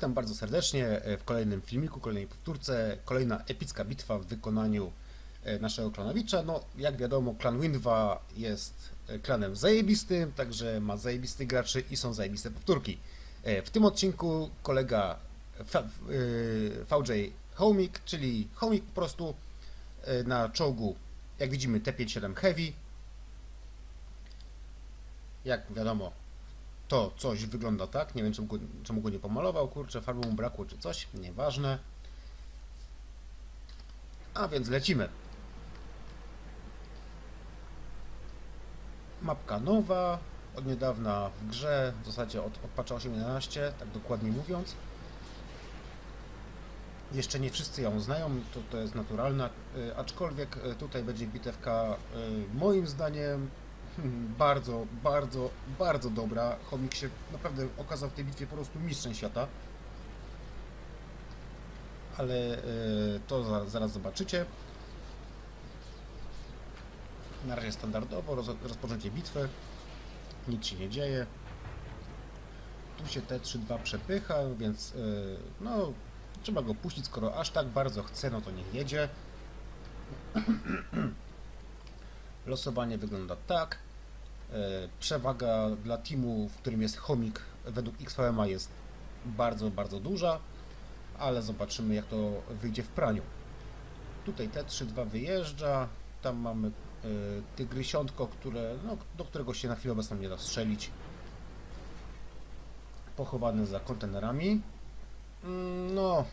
Witam bardzo serdecznie e, w kolejnym filmiku, kolejnej powtórce. Kolejna epicka bitwa w wykonaniu e, naszego klanowicza. No, jak wiadomo, klan Windwa jest e, klanem zajebistym, także ma zajebistych graczy i są zajebiste powtórki. W tym odcinku kolega VJ Homik, czyli Homik po prostu na czołgu, jak widzimy, T57 Heavy. Jak wiadomo, to coś wygląda tak. Nie wiem, czemu go, czemu go nie pomalował. Kurczę, farby mu brakło czy coś. Nieważne. A więc lecimy. Mapka nowa. Od niedawna w grze. W zasadzie od, od patcha 8.11, tak dokładnie mówiąc. Jeszcze nie wszyscy ją znają, to, to jest naturalne, y, aczkolwiek y, tutaj będzie bitewka y, moim zdaniem bardzo, bardzo, bardzo dobra. Chomik się naprawdę okazał w tej bitwie po prostu mistrzem świata. Ale e, to za, zaraz zobaczycie. Na razie standardowo roz, rozpoczęcie bitwy. Nic się nie dzieje. Tu się T3-2 przepycha, więc e, no trzeba go puścić, skoro aż tak bardzo chce, no to niech jedzie. Losowanie wygląda tak. E, Przewaga dla teamu, w którym jest chomik według XVMA jest bardzo, bardzo duża, ale zobaczymy jak to wyjdzie w praniu. Tutaj T3-2 wyjeżdża, tam mamy e, tygrysiątko, które, no, do którego się na chwilę obecną nie da strzelić. Pochowane za kontenerami. Mm, No,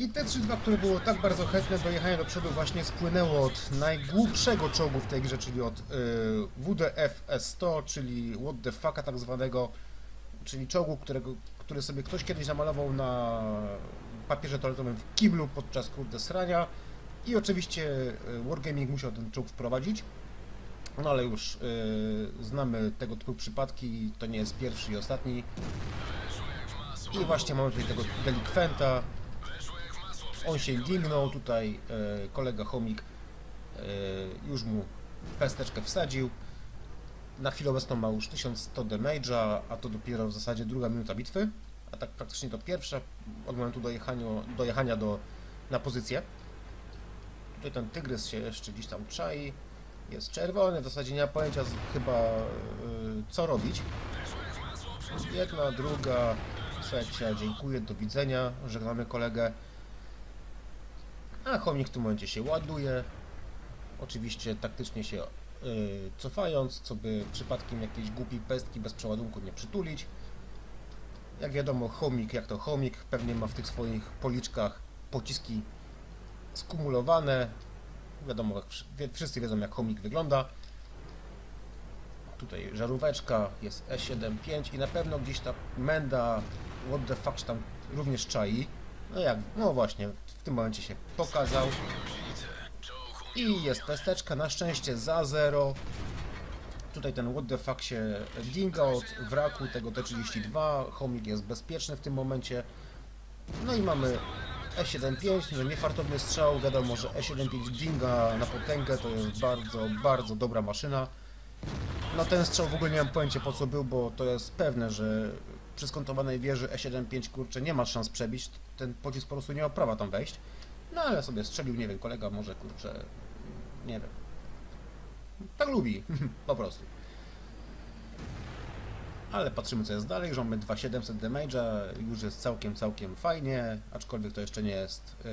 i te 3-2, które było tak bardzo chętne do jechania do przodu właśnie spłynęło od najgłupszego czołgu w tej grze, czyli od y, WDF S100, czyli What the fucka tak zwanego, czyli czołgu, którego, który sobie ktoś kiedyś namalował na papierze toaletowym w kiblu podczas kurde srania i oczywiście y, Wargaming musiał ten czołg wprowadzić. No ale już y, znamy tego typu przypadki, to nie jest pierwszy i ostatni. I właśnie mamy tutaj tego delikwenta, on się dingnął, tutaj e, kolega Chomik e, już mu pesteczkę wsadził. Na chwilę obecną ma już 1100 damage'a, a to dopiero w zasadzie druga minuta bitwy, a tak praktycznie to pierwsza od momentu dojechania, dojechania do, na pozycję. Tutaj ten tygrys się jeszcze gdzieś tam czai, jest czerwony, w zasadzie nie ma pojęcia z, chyba e, co robić. Jedna, druga, trzecia, dziękuję, do widzenia, żegnamy kolegę. A chomik w tym momencie się ładuje. Oczywiście taktycznie się yy, cofając, co by przypadkiem jakiejś głupiej pestki bez przeładunku nie przytulić. Jak wiadomo, chomik, jak to chomik, pewnie ma w tych swoich policzkach pociski skumulowane. Wiadomo, wszyscy wiedzą jak chomik wygląda. Tutaj żaróweczka, jest E75 i na pewno gdzieś ta menda what the fuck tam również czai. No jak, no właśnie, w tym momencie się pokazał. I jest pesteczka, na szczęście za zero. Tutaj ten what the fuck się dinga od wraku tego T32. Chomik jest bezpieczny w tym momencie. No i mamy E75, no niefartowny strzał. Wiadomo, że E75 dinga na potęgę to jest bardzo, bardzo dobra maszyna. No ten strzał w ogóle nie mam pojęcia po co był, bo to jest pewne, że przy skontowanej wieży E75 kurczę nie ma szans przebić, ten pocisk po prostu nie ma prawa tam wejść. No ale sobie strzelił, nie wiem, kolega może kurczę, nie wiem. Tak lubi, po prostu. Ale patrzymy co jest dalej, że mamy 2700 damage'a, już jest całkiem, całkiem fajnie, aczkolwiek to jeszcze nie jest yy,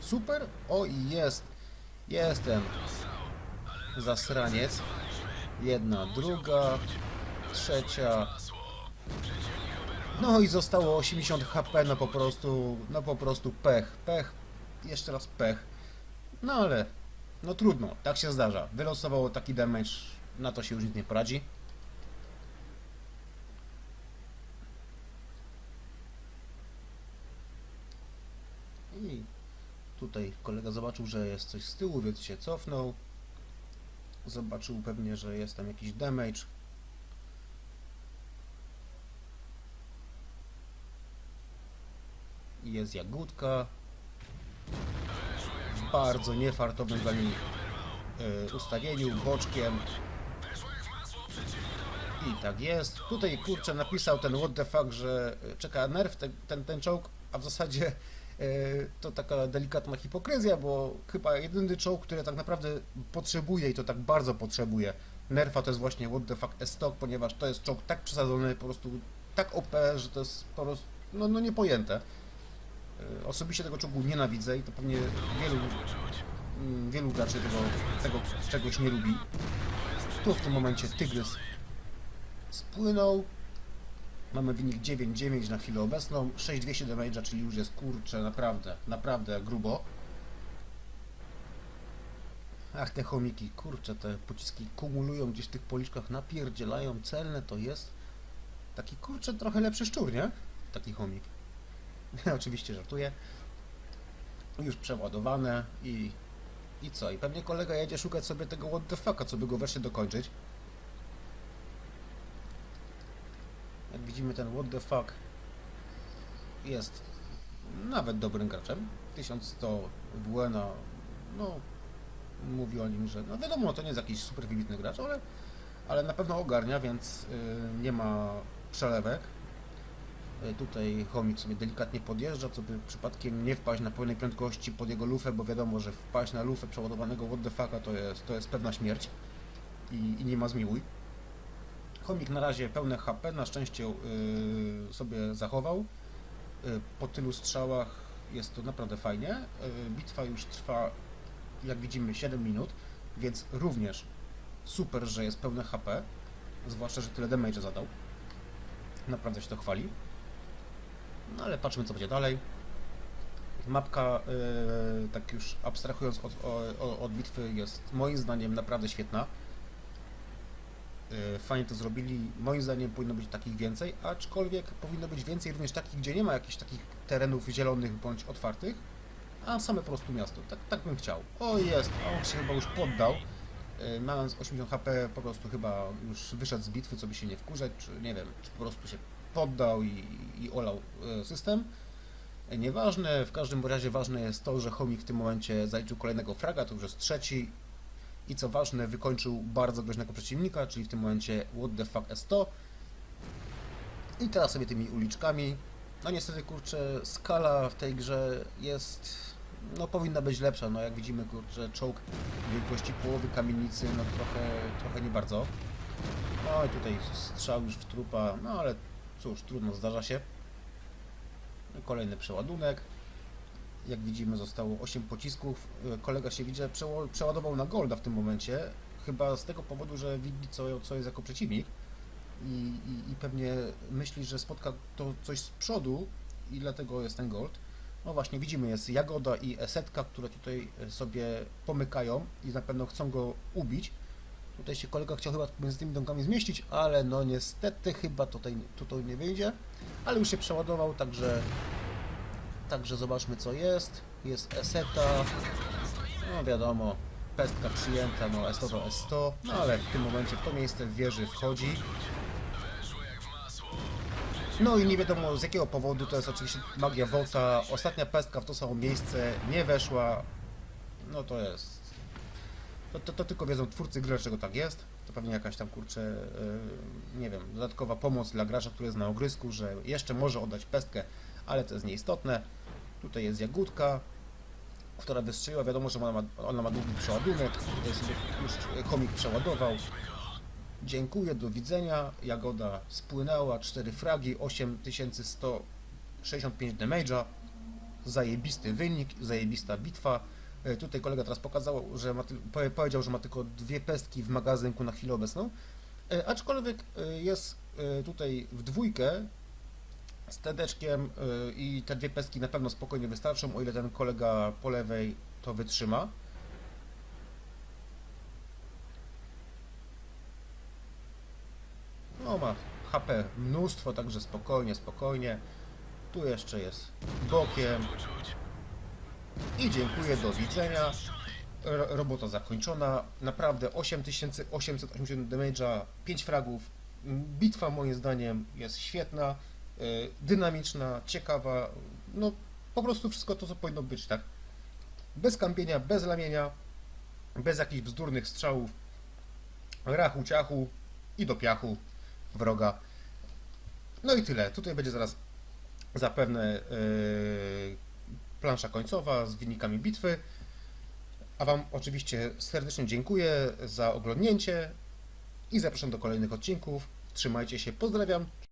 super. O i jest, jest ten zasraniec. Jedna, druga, trzecia. No i zostało 80 HP, no po prostu, no po prostu pech, pech, jeszcze raz pech. No ale, no trudno, tak się zdarza. Wylosowało taki damage, na to się już nic nie poradzi. I tutaj kolega zobaczył, że jest coś z tyłu, więc się cofnął. Zobaczył pewnie, że jest tam jakiś damage. Jest jagódka. W bardzo niefartownym dla niej e, ustawieniu, boczkiem. I tak jest. Tutaj kurczę napisał ten what the fuck, że e, czeka nerw ten, ten, ten czołg, a w zasadzie e, to taka delikatna hipokryzja, bo chyba jedyny czołg, który tak naprawdę potrzebuje i to tak bardzo potrzebuje nerfa to jest właśnie what the fuck S-Stock, ponieważ to jest czołg tak przesadzony, po prostu tak OP, że to jest po prostu no, no niepojęte. E, Osobiście tego czołgu nienawidzę i to pewnie wielu, mm, wielu graczy tego, tego czegoś nie lubi. Tu w tym momencie Tygrys spłynął. Mamy wynik 9-9 na chwilę obecną. 6200 damage'a, czyli już jest kurczę, naprawdę, naprawdę grubo. Ach, te chomiki, kurczę, te pociski kumulują gdzieś w tych policzkach, napierdzielają, celne to jest. Taki kurczę, trochę lepszy szczur, nie? Taki chomik. Oczywiście żartuję. Już przeładowane i... I co? I pewnie kolega jedzie szukać sobie tego what the fucka, co by go wreszcie dokończyć. Jak widzimy ten what the fuck jest nawet dobrym graczem. 1100 Buena, no mówi o nim, że no wiadomo, to nie jest jakiś super wybitny gracz, ale, ale na pewno ogarnia, więc y, nie ma przelewek. Y, tutaj chomik sobie delikatnie podjeżdża, co by przypadkiem nie wpaść na pełnej prędkości pod jego lufę, bo wiadomo, że wpaść na lufę przeładowanego what the fucka to jest, to jest pewna śmierć i, i nie ma zmiłuj. Chomik na razie pełne HP, na szczęście yy, sobie zachował. Yy, po tylu strzałach jest to naprawdę fajnie. Yy, bitwa już trwa, jak widzimy, 7 minut, więc również super, że jest pełne HP. Zwłaszcza, że tyle damage zadał. Naprawdę się to chwali. No ale patrzmy, co będzie dalej. Mapka, yy, tak już abstrahując od, od, bitwy, jest moim zdaniem naprawdę świetna. Yy, Fajnie to zrobili. Moim zdaniem powinno być takich więcej, aczkolwiek powinno być więcej również takich, gdzie nie ma jakichś takich terenów zielonych bądź otwartych, a same po prostu miasto. Tak, tak bym chciał. O jest, on się chyba już poddał. Yy, Mając 80 HP po prostu chyba już wyszedł z bitwy, co by się nie wkurzać, czy nie wiem, czy po prostu się poddał i, i olał yy, system. Yy, Nieważne, w każdym razie ważne jest to, że Chomik w tym momencie zaliczył kolejnego fraga, to już jest trzeci i co ważne, wykończył bardzo groźnego przeciwnika, czyli w tym momencie What the fuck S100. I teraz sobie tymi uliczkami. No niestety, kurczę, skala w tej grze jest, no powinna być lepsza, no jak widzimy, kurczę, czołg wielkości połowy kamienicy, no trochę, trochę nie bardzo. No i tutaj strzał już w trupa, no ale cóż, trudno, zdarza się. Kolejny przeładunek. Jak widzimy, zostało 8 pocisków. Y, Kolega się widzi, że przeładował na Golda w tym momencie. Chyba z tego powodu, że widzi, co, co jest jako przeciwnik. I, i, I pewnie myśli, że spotka to coś z przodu i dlatego jest ten Gold. No właśnie, widzimy, jest Jagoda i Esetka, które tutaj y, sobie pomykają i na pewno chcą go ubić. Tutaj się kolega chciał chyba między tymi domkami zmieścić, ale no niestety chyba tutaj, tutaj nie wyjdzie. Ale już się przeładował, także Także zobaczmy co jest. Jest Eseta. No wiadomo, pestka przyjęta, no S100 to S100. No ale w tym momencie w to miejsce w wieży wchodzi. No i nie wiadomo z jakiego powodu, to jest oczywiście magia Wota. Ostatnia pestka w to samo miejsce nie weszła. No to jest... To, to, to tylko wiedzą twórcy gry, dlaczego tak jest. To pewnie jakaś tam, kurczę, yy, nie wiem, dodatkowa pomoc dla gracza, który jest na ogrysku, że jeszcze może oddać pestkę, ale to jest nieistotne. Tutaj jest Jagódka, która wystrzeliła. Wiadomo, że ona ma, ona ma długi przeładunek. Tutaj sobie już komik przeładował. Dziękuję, do widzenia. Jagoda spłynęła, 4 fragi, 8165 damage'a. Zajebisty wynik, zajebista bitwa. E, Tutaj kolega teraz pokazał, że ma, powiedział, że ma tylko dwie pestki w magazynku na chwilę obecną. E, Aczkolwiek e, jest tutaj w dwójkę z tedeczkiem i te dwie pestki na pewno spokojnie wystarczą, o ile ten kolega po lewej to wytrzyma. No ma HP mnóstwo, także spokojnie, spokojnie. Tu jeszcze jest bokiem. I dziękuję, do widzenia. Ro- Robota zakończona. Naprawdę 8880 damage'a, 5 fragów. Bitwa moim zdaniem jest świetna y, dynamiczna, ciekawa, no po prostu wszystko to, co powinno być, tak? Bez kampienia, bez lamienia, bez jakichś bzdurnych strzałów, rachu, ciachu i do piachu. wroga. No i tyle. Tutaj będzie zaraz zapewne yy, plansza końcowa z wynikami bitwy. A Wam oczywiście serdecznie dziękuję za oglądnięcie i zapraszam do kolejnych odcinków. Trzymajcie się, pozdrawiam.